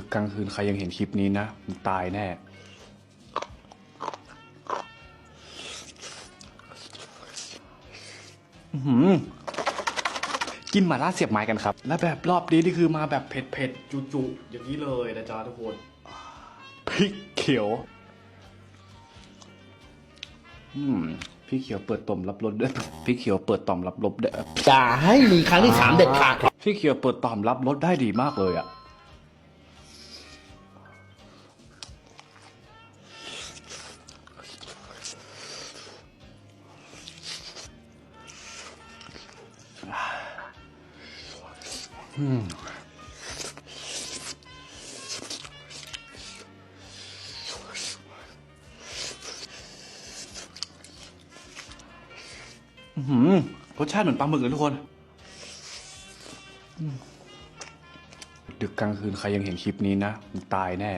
ดึกกลางคืนใครยังเห็นคลิปนี้นะมันตายแน่อื้อหือกินหมาล่าเสียบไม้กันครับ และแบบรอบนี้นี่คือมาแบบเผ็ดๆ จุๆอย่างนี้เลยนะจ๊ะทุกคนพริกเขียว อืมพริกเขียวเปิดต่อมรับรสด้วยพริกเขียวเปิดต่อมรับรสด้วยอย่าให้มีครั้งที่สามเด็ดขาดพริกเขียวเปิดต่อมรับรสได้ดีมากเลยอะ รสชาติเหมือนปลาหมึกเลยทุกคน ดึกกลางคืนใครยังเห็นคลิปนี้นะมันตายแน่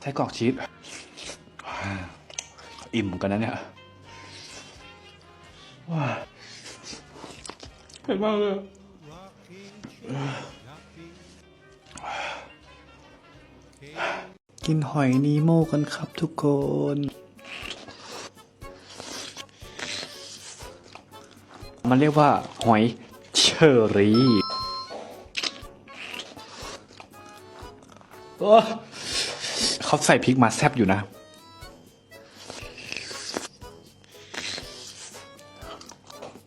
ใช้กรอกชีส อิ่มกันนะเนี่ยว้าเผ็ดมากเลยกินหอยนีโมกันครับทุกคนมันเรียกว่า หอยเชอรี่โอ้เขาใส่พริกมาแซบอยู่นะ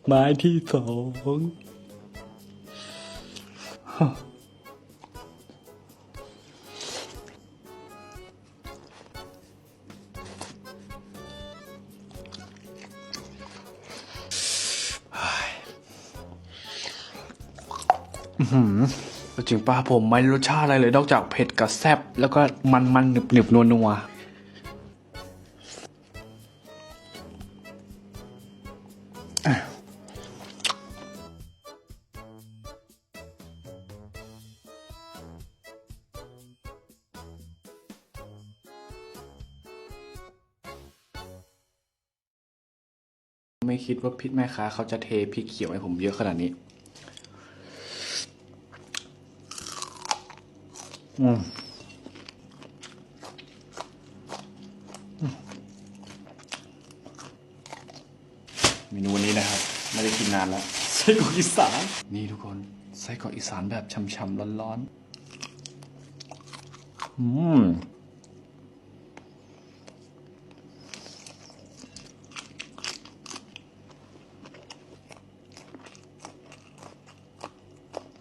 ไม้ที่สองจริงป้าผมไม่รู้รสชาติอะไรเลยนอกจากเผ็ดกับแซบแล้วก็มันมันหนึบหนึบนัวนัว ไม่คิดว่าพิษแม่ค้าเขาจะเทพริกเขียวให้ผมเยอะขนาดนี้ อืมเมนูวันนี้นะครับ ไม่ได้กินนานแล้วไส้กรอกอีสาน นี่ทุกคนไส้กรอกอีสานแบบช่ำๆร้อนๆ อืม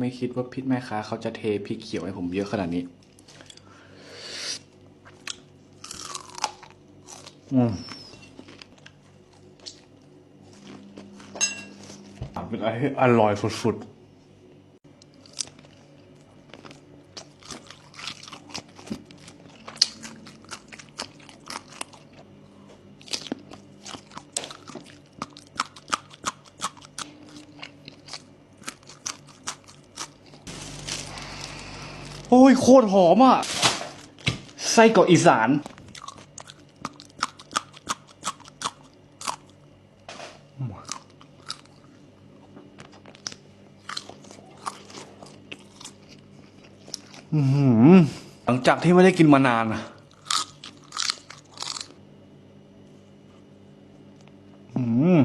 ไม่คิดว่าพิษแม่ค้าเขาจะเทพริกเขียวให้ผมเยอะขนาดนี้ อืมเป็นอะไรที่อร่อยสุดๆ โอ้ยโคตรหอมอะ ไส้กรอกอีสานอื้อหือหลังจากที่ไม่ได้กินมานานอะอืม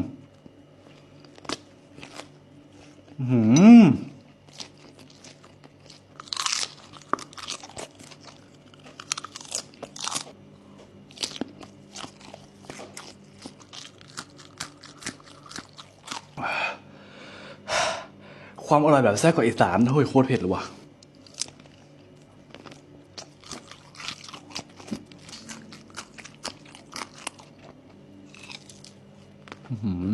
ความอร่อยแบบแซ่บกว่าอีสานโอ้ยโคตรเผ็ดเลยว่ะอื้อหือ